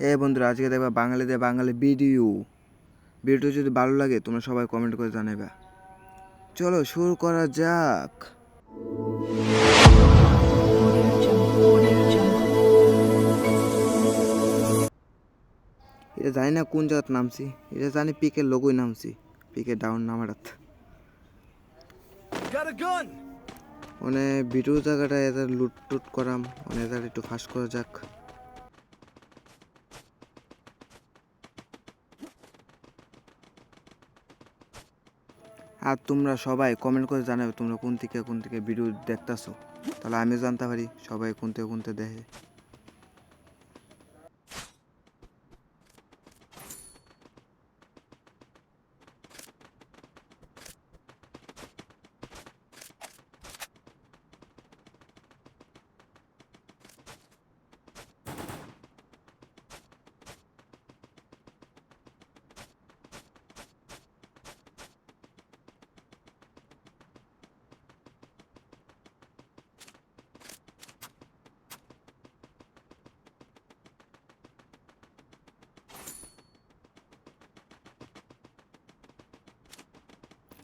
এ বন্ধুরা আজকে দেখবা বাঙালিদের বাঙালি ভিডিও। ভিডিও যদি ভালো লাগে তোমরা সবাই কমেন্ট করে জানাবে চলো শুরু করা যাক। এটা জানি না কোন জায়গাত নামছি। এটা জানি পিকের লোগোই নামছি। পিকে ডাউন নামারাত! মানে ভিডিও জায়গাটা এটা লুট টুট করাম। মানে এটা একটু ফাঁস করা যাক। আর তোমরা সবাই কমেন্ট করে জানাবে তোমরা কোন থেকে কোন থেকে ভিডিও দেখতেছো। তাহলে আমি জানতে পারি, সবাই কোন থেকে কোন থেকে দেখে।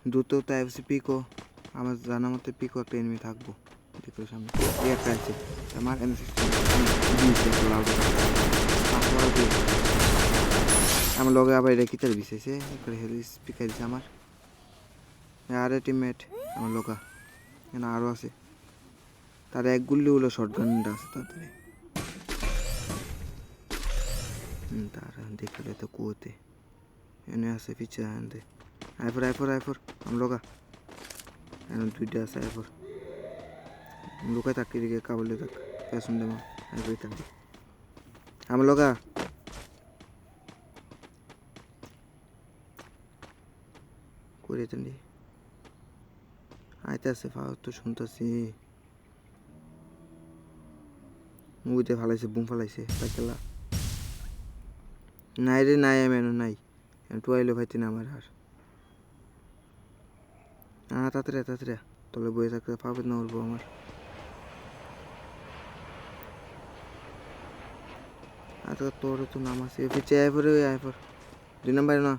দ্রুত তো এফসি পিকো, আমার জানা মতে পিকো একটা এনিমি থাকব। পিকোর সামনে। একটা আছে। আমার এম আমার লগে আবার এটা কিতার বিশেষে একবার হেভি স্পিকার দিছে আমার। আরে টিমমেট আমার লগা। এখানে আরও আছে। তার এক গুল্লি হলো শর্ট গানটা আছে তাড়াতাড়ি। তার দেখলে তো কুয়োতে। এনে আছে পিছে আনতে। আইফোর আইফোর আইফোর। আমি লগা এখন দুইটা আছে আইফোর। লোকাই থাক, এদিকে কাবলে থাক পেছন দেবো আইফোর থাক। আমি লগা করে তেন্দি আইতে আছে তো শুনতেছি। মুভিতে ফালাইছে, বুম ফালাইছে পাইকেলা নাই রে, নাই, আমি নাই। টুয়াইলো ভাইতে না আমার আর। হ্যাঁ তাড়াতাড়ি তাড়াতাড়ি। তলে বয়ে থাকতে পাবে না উঠবো আমার। আচ্ছা তোর তো নাম আছে। পিছিয়ে আয় পরে ওই আয় পর দুই নাম্বার না।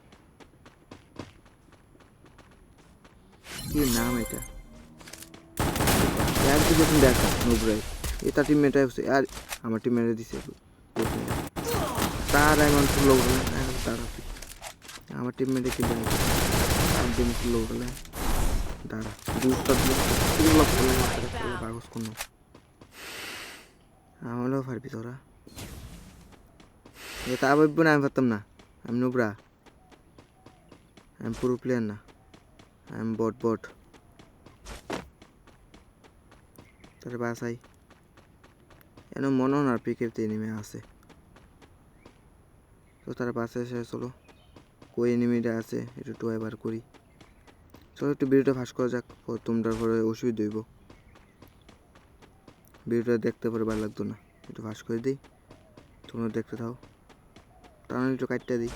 কি নাম এটা? এক দিকে তুমি দেখা, নুবরাই। এটা টিম মেটা আর আমার টিম মেরে দিছে। তার এমন লোক তার আমার টিম মেটে কি দেয় তার দিন হলে দাঁড়া দুধটা তিন লক্ষ কাগজ কোনো আমলেও পারবি তোরা। এটা ভাববো না, আমি পারতাম না। আমি নুবরা। আমি পুরো প্লেয়ার না। আমি বট বট তাহলে বাসাই। এন মনে হয় না পিকের এনিমে আছে তো তার বাসে এসে চলো। কই এনিমিটা আছে, একটু বার করি। চলো একটু ভিডিওটা ফাঁস করা যাক তোমরা পরে অসুবিধা হইব ভিডিওটা দেখতে পরে, ভালো লাগতো না একটু ফাঁস করে দিই, তোমরা দেখতে থাও তাহলে একটু কাটতে দিই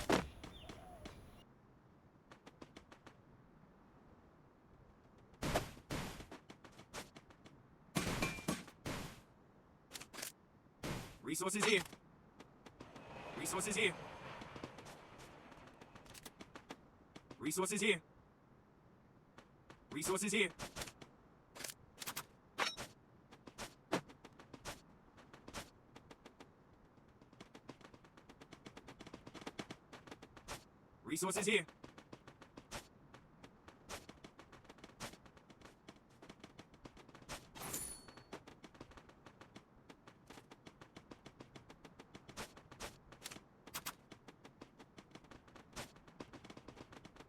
Resources here. Resources here. Resources here. Resources here. Resources here.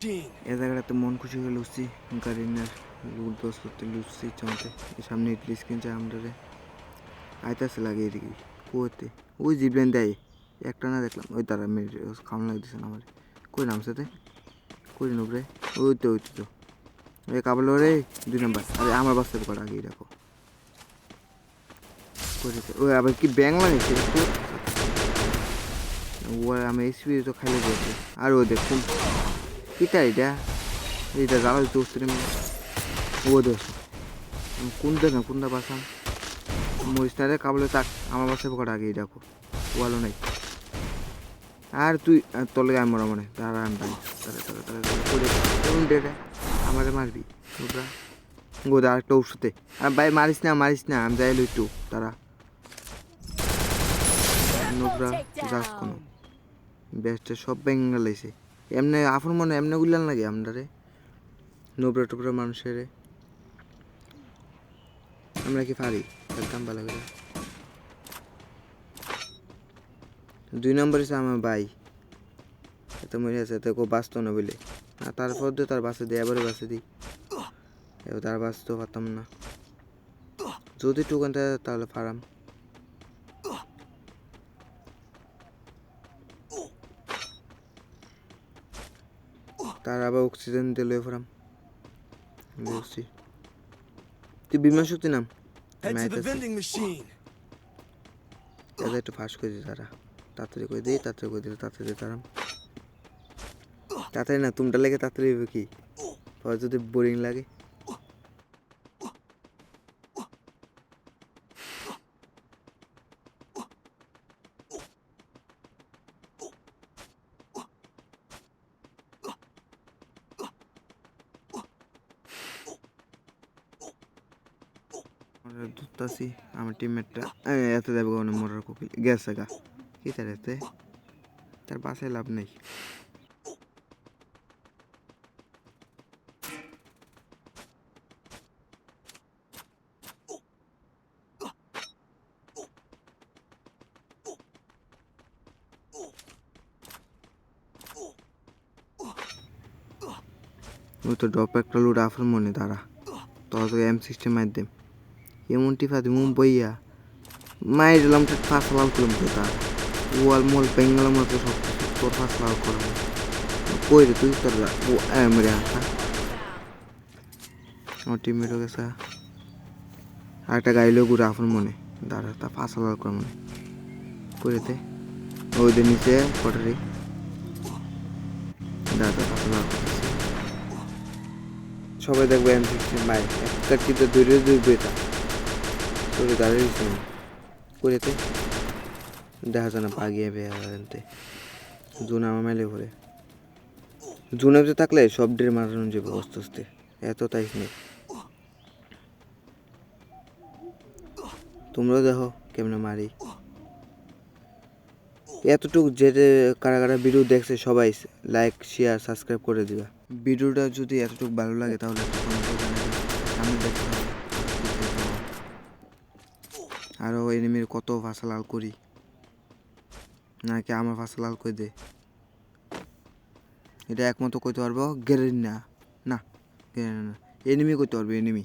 এ জায়গাটাতে মন খুশি হয়ে লুচি গাড়িনার লুট দোষ করতে লুচি চমতে সামনে ইডলি স্ক্রিন চাই আমরা রে আইতাছে লাগে এদিকে, কুয়োতে। ওই জিবলেন দেয়, একটা না দেখলাম। ওই তারা মেরে খাওয়ান লাগতেছে আমার। কই নামছে তে? কই নবরে? ওই তো ওই তো এই কাবল রে, দুই নাম্বার। আরে আমার বাচ্চার করা আগে দেখো। করেছে ওই আবার কি ব্যাং লাগাইছে ও আমি এসপি তো দিয়েছে। আর ও দেখুন কিটা এটা এইটা জ্বালা দিতে উঠতে ও দেখ কোন দেখেন কোনটা বাসাম মরিস্তারে কাবলে তাক আমার বাসায় পোকাটা আগে দেখো ওয়ালো নাই আর তুই তোর লাগে আমি মরা মনে তারা আমি ডেটে আমারে মারবি তোরা গোদা আরেকটা ওষুধে আর ভাই মারিস না মারিস না আমি যাইলো একটু তারা নোবরা যাস কোনো বেস্টে সব বেঙ্গল লাইছে এমনি আফর মনে এমনি গুলান লাগে আমরারে। নোবরা টোবরা মানুষের। আমরা কি পারি? একদম ভালো করে। দুই নম্বর হচ্ছে আমার ভাই। এত মরে আছে, এত কেউ বাঁচত না বলে। আর তারপর দিয়ে তার বাসে দিই এবারে বাসে দিই। এবার তার বাঁচতেও পারতাম না। যদি টুকান তাহলে ফারাম। তার আবার অক্সিজেন দিলে ফারাম বুঝছি তুই বিমান শক্তি নাম. দাদা একটু ফাঁস করে দিই তারা। তাড়াতাড়ি করে দিই তাড়াতাড়ি করে দিলে তাড়াতাড়ি তারা। তাড়াতাড়ি না তুমটা লেগে তাড়াতাড়ি কি? পরে যদি বোরিং লাগে। আমরা ধরতাছি আমার টিমমেটটা এত যাবে কোনো মোটর কোকিল গেছে গা কি তার এতে তার বাসায় লাভ নেই ওই তো ড্রপ একটা লুট আফর মনে তারা তোরা তো এম সিস্টেম মাধ্যম এমন টিফা দিমু বইয়া। মায়ের দিলাম তো ফাঁস লাল করলাম তো। তার ওয়াল মোল বেঙ্গল মতো সব তোর ফাঁস লাল করলাম কই রে তুই তোর ও মেরে আসা আমার টিমমেট গেছে। আরেকটা গাইলেও ঘুরে আফর মনে। দাঁড়া, তা ফাঁস লাল কর মনে কইতে ওইদের নিচে, পটারি। দাদা ফাঁস লাল সবাই দেখবে এম সিক্সটিন মাই একটা চিত্র দূরে দূরে বেতা তোরে দাঁড়িয়ে দিচ্ছে করেতে দেখা যায় না পাগিয়ে বেড়াতে জুন আমার মেলে ভরে জুনে থাকলে সব ডের মারানো যাবে আস্তে আস্তে। এত তাই নেই। তোমরাও দেখো কেমনে মারি। এতটুকু যে কারা কারা ভিডিও দেখছে সবাই লাইক শেয়ার সাবস্ক্রাইব করে দিবা। ভিডিওটা যদি এতটুকু ভালো লাগে তাহলে একটা comment করে জানাবে। সামনে দেখতে হবে আরও এনিমির কত ভাষা লাল করি। নাকি আমার ভাষা লাল করে দে? এটা একমতো কইতে পারব, গেরেন। না না গেরেন না, এনিমি করতে পারব, এনিমি।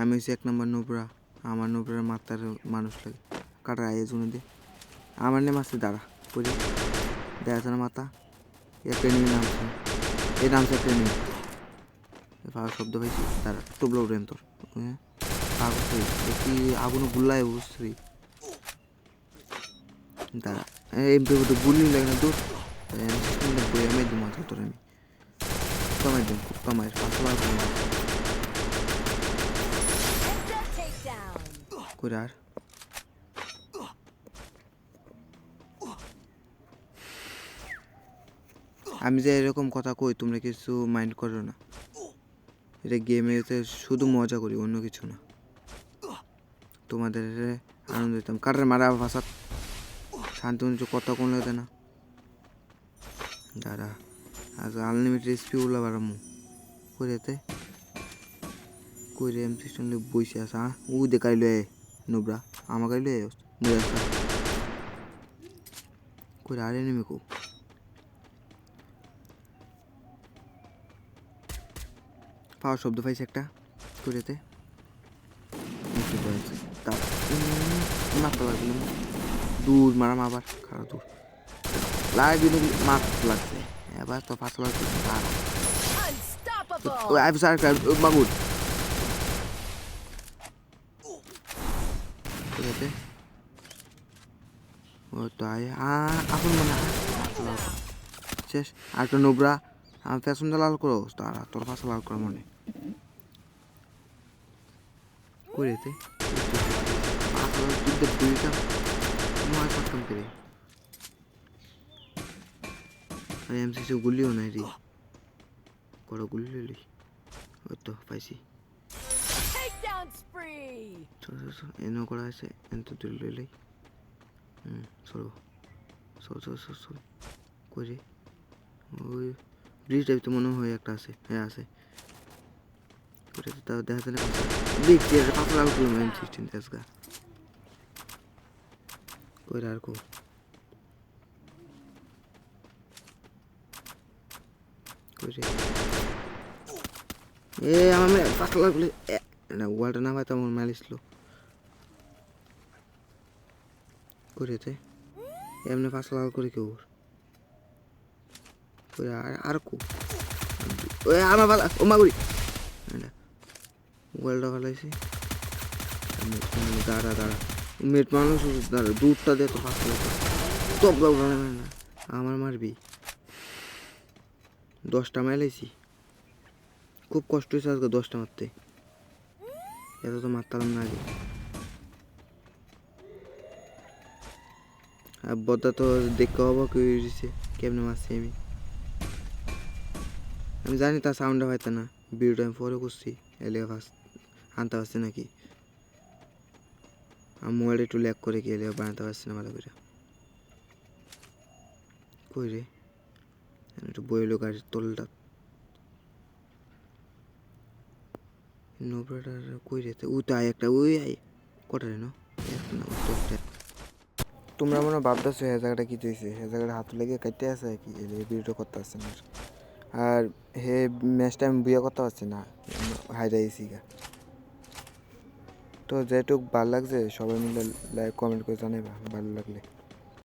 আমি হচ্ছে এক নম্বর নোবরা, আমার নোবরার মাথার মানুষ লাগে। কাটার আয়ে জুনে দে। আমার নেম আছে দাঁড়া পড়ি দেখা না মাথা? একটা এনিমি নামছে এই নামছে এনিমি। ভালো শব্দ পাইছি তারা টুবলা উঠেন তোর। হ্যাঁ কাগজ দেখি আগুন গুল্লায় এই তো গুলি লাগে না, দূর। আমি কমাই দিন কমাই পাঁচশো বার কমাই takedown. করে আর? আমি যে এরকম কথা কই, তোমরা কিছু মাইন্ড করো না। এটা গেমেতে শুধু মজা করি, অন্য কিছু না। তোমাদের আনন্দ দিতাম। কারের মারা ভাষা শান্তি মনে কথা কোন লাগে না। দাঁড়া, আজ আনলিমিটেড রেসিপি গুলো বাড়ামু। কইরেতে কইরে এম সিস্টেম বইছে আসা ও দেখাইলো এ নুবরা। আমাকে এ নুবরা কইরে আরে নেমে কো? পাওয়ার শব্দ পাইছে একটা কইরেতে মাথা লাগল দূর মারাম আবার খারাপ দূর। লাগে মাছ লাগছে এবার তো ফাঁস লাগছে. ওই আইফ স্যার মাগুর। ঠিক ও এখন মনে হয়। শেষ। আর একটা নোবরা পেছনটা লাল করো। তারা তোর পাশে লাল করো মনে। করে। আর এমসিসি গুলিও নাই রে। কড়া গুলি তো পাইছি। এনেও করা আছে এনে তো তুলে লইলাই হুম চলো। চল চল চল চল। কই রে ওই ব্রিজ টাইপ তো মনে হয় একটা আছে। হ্যাঁ আছে। না। দেখছি আর পাতলা লাল করলাম এম সিক্সটিন তেজগা কই রে আর কো কই রে এ, আমার পাতলা লাগলে না, ওয়ালটা না পাইতাম মালিছিল করেতে এমনি পাতলা করে কেউ আর আর কো আমার ভালো ও মাগুরি। ওয়ালটা ভালাইছি দাঁড়া দাঁড়া। মেট মানুষ দাঁড়া, দুধটা দে তো টপ না আমার মারবি। দশটা মাইলাইছি। খুব কষ্ট হয়েছে আজকে দশটা মারতে। এত তো মারতাম না আগে। আর বদা তো দেখতে হব কি হয়েছে কেমনে মারছি আমি। আমি জানি তার সাউন্ডটা হয়তো না। ভিডিওটা আমি পরে করছি এলে ফার্স্ট আনতে পারছি নাকি? আমি মোবাইলটা একটু ল্যাক করে গেলে বানাতে পারছি না ভালো করে। কই রে? একটু বইলো গাড়ির তোলটা। নোবরাটার কই রেতে ওই তো আয় একটা, ওই আয় কটা রে, না? তোমরা মনে ভাবতেছো হ্যাঁ জায়গাটা কি হয়েছে হ্যাঁ জায়গাটা হাত লেগে কাটতে আছে কি? এই ভিডিওটা করতে পারছে না। আর। হে ম্যাচটা আমি বিয়ে করতে পারছি না। হাইরা এসি গা। তো যেটুক ভালো লাগছে। সবাই মিলে লাইক কমেন্ট করে জানাইবা ভালো লাগলে।